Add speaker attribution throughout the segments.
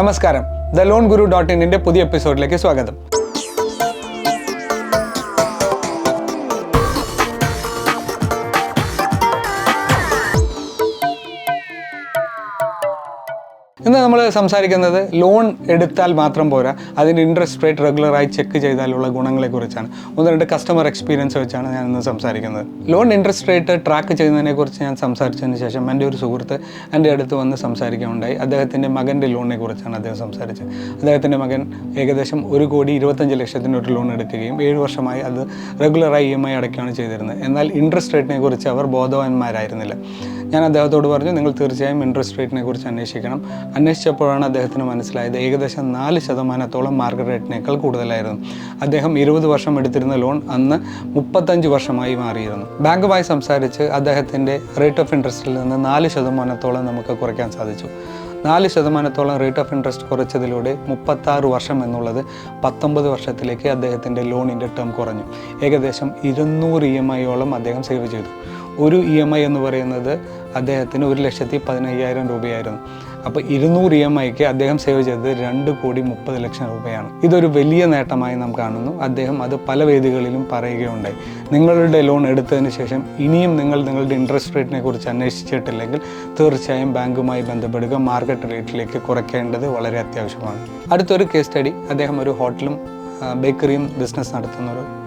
Speaker 1: നമസ്കാരം. The loan Guru dot ഇന്നിന്റെ പുതിയ എപ്പിസോഡിലേക്ക് സ്വാഗതം. ഇന്ന് നമ്മൾ സംസാരിക്കുന്നത് ലോൺ എടുത്താൽ മാത്രം പോരാ. അതിന്റെ ഇൻട്രസ്റ്റ് റേറ്റ് റെഗുലറായി ചെക്ക് ചെയ്താലുള്ള ഗുണങ്ങളെക്കുറിച്ചാണ്. ഒന്ന് രണ്ട് കസ്റ്റമർ എക്സ്പീരിയൻസ് വെച്ചാണ് ഞാൻ ഇന്ന് സംസാരിക്കുന്നത്. ലോൺ ഇൻട്രസ്റ്റ് റേറ്റ് ട്രാക്ക് ചെയ്യുന്നതിനെക്കുറിച്ച് ഞാൻ സംസാരിച്ചതിന് ശേഷം എന്റെ ഒരു സുഹൃത്ത് എന്റെ അടുത്ത് വന്ന് സംസാരിക്കുകയുണ്ടായി. അദ്ദേഹത്തിന്റെ മകന്റെ ലോണിനെ കുറിച്ചാണ് അദ്ദേഹം സംസാരിച്ചത്. അദ്ദേഹത്തിന്റെ മകൻ ഏകദേശം ഒരു കോടി ഇരുപത്തഞ്ച് ലക്ഷത്തിന്റെ ഒരു ലോൺ എടുക്കുകയും ഏഴ് വർഷമായി അത് റെഗുലറായി ഇ എം ഐ അടയ്ക്കുകയാണ് ചെയ്തിരുന്നത്. എന്നാൽ ഇൻട്രസ്റ്റ് റേറ്റിനെ കുറിച്ച് അവർ ബോധവാന്മാരായിരുന്നില്ല. ഞാൻ അദ്ദേഹത്തോട് പറഞ്ഞു നിങ്ങൾ തീർച്ചയായും ഇൻട്രസ്റ്റ് റേറ്റിനെ കുറിച്ച് അന്വേഷിക്കണം. അന്വേഷിച്ചപ്പോഴാണ് അദ്ദേഹത്തിന് മനസ്സിലായത് ഏകദേശം നാല് ശതമാനത്തോളം മാർക്കറ്റ് റേറ്റിനേക്കാൾ കൂടുതലായിരുന്നു. അദ്ദേഹം ഇരുപത് വർഷം എടുത്തിരുന്ന ലോൺ അന്ന് മുപ്പത്തഞ്ച് വർഷമായി മാറിയിരുന്നു. ബാങ്കുമായി സംസാരിച്ച് അദ്ദേഹത്തിന്റെ റേറ്റ് ഓഫ് ഇൻട്രസ്റ്റിൽ നിന്ന് നാല് ശതമാനത്തോളം നമുക്ക് കുറയ്ക്കാൻ സാധിച്ചു. നാല് ശതമാനത്തോളം റേറ്റ് ഓഫ് ഇൻട്രസ്റ്റ് കുറച്ചതിലൂടെ മുപ്പത്താറ് വർഷം എന്നുള്ളത് പത്തൊമ്പത് വർഷത്തിലേക്ക് അദ്ദേഹത്തിന്റെ ലോണിന്റെ ടേം കുറഞ്ഞു. ഏകദേശം ഇരുന്നൂറ് ഇ എം ഐയോളം അദ്ദേഹം സേവ് ചെയ്തു. ഒരു ഇ എം ഐ എന്ന് പറയുന്നത് അദ്ദേഹത്തിന് ഒരു ലക്ഷത്തി പതിനയ്യായിരം രൂപയായിരുന്നു. അപ്പോൾ ഇരുന്നൂറ് ഇ എം ഐക്ക് അദ്ദേഹം സേവ് ചെയ്തത് രണ്ട് കോടി മുപ്പത് ലക്ഷം രൂപയാണ്. ഇതൊരു വലിയ നേട്ടമായി നാം കാണുന്നു. അദ്ദേഹം അത് പല വേദികളിലും പറയുകയുണ്ടായി. നിങ്ങളുടെ ലോൺ എടുത്തതിന് ശേഷം ഇനിയും നിങ്ങൾ നിങ്ങളുടെ ഇൻട്രസ്റ്റ് റേറ്റിനെ കുറിച്ച് അന്വേഷിച്ചിട്ടില്ലെങ്കിൽ തീർച്ചയായും ബാങ്കുമായി ബന്ധപ്പെടുക മാർക്കറ്റ് റേറ്റിലേക്ക് കുറയ്ക്കേണ്ടത് വളരെ അത്യാവശ്യമാണ്. അടുത്തൊരു കേസ് സ്റ്റഡി അദ്ദേഹം ഒരു ഹോട്ടലും ബേക്കറിയും ബിസിനസ് നടത്തുന്ന ഒരു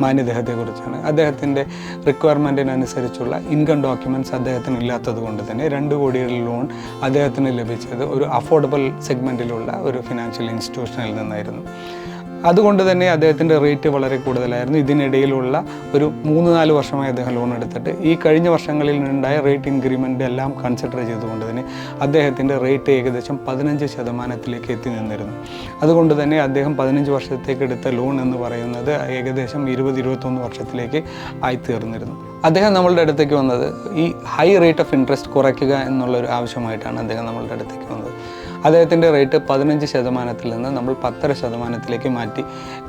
Speaker 1: മാന്യദേഹത്തെക്കുറിച്ചാണ്. അദ്ദേഹത്തിന്റെ റിക്വയർമെന്റിനനുസരിച്ചുള്ള ഇൻകം ഡോക്യുമെന്റ്സ് അദ്ദേഹത്തിന് ഇല്ലാത്തത് കൊണ്ട് തന്നെ രണ്ട് കോടിയുടെ ലോൺ അദ്ദേഹത്തിന് ലഭിച്ചത് ഒരു അഫോർഡബിൾ സെഗ്മെന്റിലുള്ള ഒരു ഫിനാൻഷ്യൽ ഇൻസ്റ്റിറ്റ്യൂഷനിൽ നിന്നായിരുന്നു. അതുകൊണ്ട് തന്നെ അദ്ദേഹത്തിന്റെ റേറ്റ് വളരെ കൂടുതലായിരുന്നു. ഇതിനിടയിലുള്ള ഒരു മൂന്ന് നാല് വർഷമായി അദ്ദേഹം ലോൺ എടുത്തിട്ട് ഈ കഴിഞ്ഞ വർഷങ്ങളിൽ നിന്നുണ്ടായ റേറ്റ് ഇൻക്രിമെന്റ് എല്ലാം കൺസിഡർ ചെയ്തുകൊണ്ട് തന്നെ അദ്ദേഹത്തിന്റെ റേറ്റ് ഏകദേശം പതിനഞ്ച് ശതമാനത്തിലേക്ക് എത്തി നിന്നിരുന്നു. അതുകൊണ്ട് തന്നെ അദ്ദേഹം പതിനഞ്ച് വർഷത്തേക്ക് എടുത്ത ലോൺ എന്ന് പറയുന്നത് ഏകദേശം ഇരുപത് ഇരുപത്തൊന്ന് വർഷത്തിലേക്ക് ആയിത്തീർന്നിരുന്നു. അദ്ദേഹം നമ്മളുടെ അടുത്തേക്ക് വന്നത് ഈ ഹൈ റേറ്റ് ഓഫ് ഇൻട്രസ്റ്റ് കുറയ്ക്കുക എന്നുള്ളൊരു ആവശ്യമായിട്ടാണ് അദ്ദേഹം നമ്മളുടെ അടുത്തേക്ക് വന്നത്. അദ്ദേഹത്തിന്റെ റേറ്റ് പതിനഞ്ച് ശതമാനത്തിൽ നിന്ന് നമ്മൾ പത്തര ശതമാനത്തിലേക്ക് മാറ്റി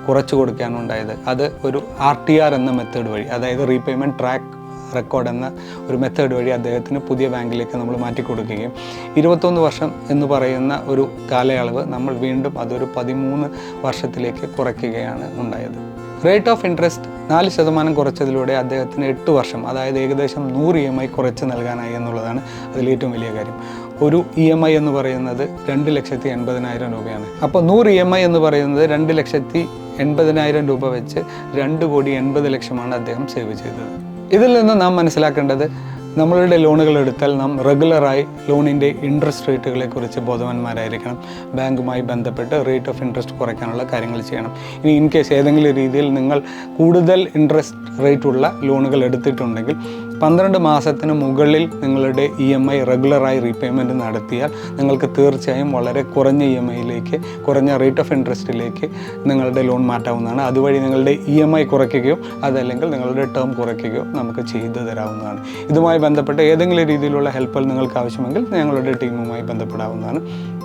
Speaker 1: കുറച്ച് കൊടുക്കാനുണ്ടായത് അത് ഒരു ആർ ടി ആർ എന്ന മെത്തേഡ് വഴി അതായത് റീപേയ്മെന്റ് ട്രാക്ക് റെക്കോർഡ് എന്ന ഒരു മെത്തേഡ് വഴി അദ്ദേഹത്തിന് പുതിയ ബാങ്കിലേക്ക് നമ്മൾ മാറ്റി കൊടുക്കുകയും ഇരുപത്തൊന്ന് വർഷം എന്ന് പറയുന്ന ഒരു കാലയളവ് നമ്മൾ വീണ്ടും അതൊരു പതിമൂന്ന് വർഷത്തിലേക്ക് കുറയ്ക്കുകയാണ് ഉണ്ടായത്. റേറ്റ് ഓഫ് ഇൻട്രസ്റ്റ് നാല് ശതമാനം കുറച്ചതിലൂടെ അദ്ദേഹത്തിന് എട്ട് വർഷം അതായത് ഏകദേശം നൂറ് ഇ എം ഐ കുറച്ച് നൽകാനായി എന്നുള്ളതാണ് അതിൽ ഏറ്റവും വലിയ കാര്യം. ഒരു ഇ എം ഐ എന്ന് പറയുന്നത് രണ്ട് ലക്ഷത്തി എൺപതിനായിരം രൂപയാണ്. അപ്പോൾ നൂറ് ഇ എം ഐ എന്ന് പറയുന്നത് രണ്ട് ലക്ഷത്തി എൺപതിനായിരം രൂപ വെച്ച് രണ്ട് കോടി എൺപത് ലക്ഷമാണ് അദ്ദേഹം സേവ് ചെയ്തത്. ഇതിൽ നിന്ന് നാം മനസ്സിലാക്കേണ്ടത് നമ്മളുടെ ലോണുകൾ എടുത്താൽ നാം റെഗുലറായി ലോണിന്റെ ഇൻട്രസ്റ്റ് റേറ്റുകളെ കുറിച്ച് ബോധവാന്മാരായിരിക്കണം. ബാങ്കുമായി ബന്ധപ്പെട്ട് റേറ്റ് ഓഫ് ഇൻട്രസ്റ്റ് കുറയ്ക്കാനുള്ള കാര്യങ്ങൾ ചെയ്യണം. ഇനി ഇൻ കേസ് ഏതെങ്കിലും രീതിയിൽ നിങ്ങൾ കൂടുതൽ ഇൻട്രസ്റ്റ് റേറ്റുള്ള ലോണുകൾ എടുത്തിട്ടുണ്ടെങ്കിൽ പന്ത്രണ്ട് മാസത്തിന് മുകളിൽ നിങ്ങളുടെ ഇ എം ഐ റെഗുലറായി റീപേയ്മെന്റ് നടത്തിയാൽ നിങ്ങൾക്ക് തീർച്ചയായും വളരെ കുറഞ്ഞ ഇ എം ഐയിലേക്ക് കുറഞ്ഞ റേറ്റ് ഓഫ് ഇൻട്രസ്റ്റിലേക്ക് നിങ്ങളുടെ ലോൺ മാറ്റാവുന്നതാണ്. അതുവഴി നിങ്ങളുടെ ഇ എം ഐ കുറയ്ക്കുകയോ അതല്ലെങ്കിൽ നിങ്ങളുടെ ടേം കുറയ്ക്കുകയോ നമുക്ക് ചെയ്തു തരാവുന്നതാണ്. ഇതുമായി ബന്ധപ്പെട്ട് ഏതെങ്കിലും രീതിയിലുള്ള ഹെൽപ്പ് നിങ്ങൾക്ക് ആവശ്യമെങ്കിൽ ഞങ്ങളുടെ ടീമുമായി ബന്ധപ്പെടാവുന്നതാണ്.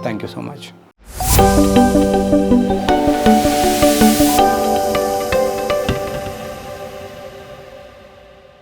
Speaker 1: Thank so much.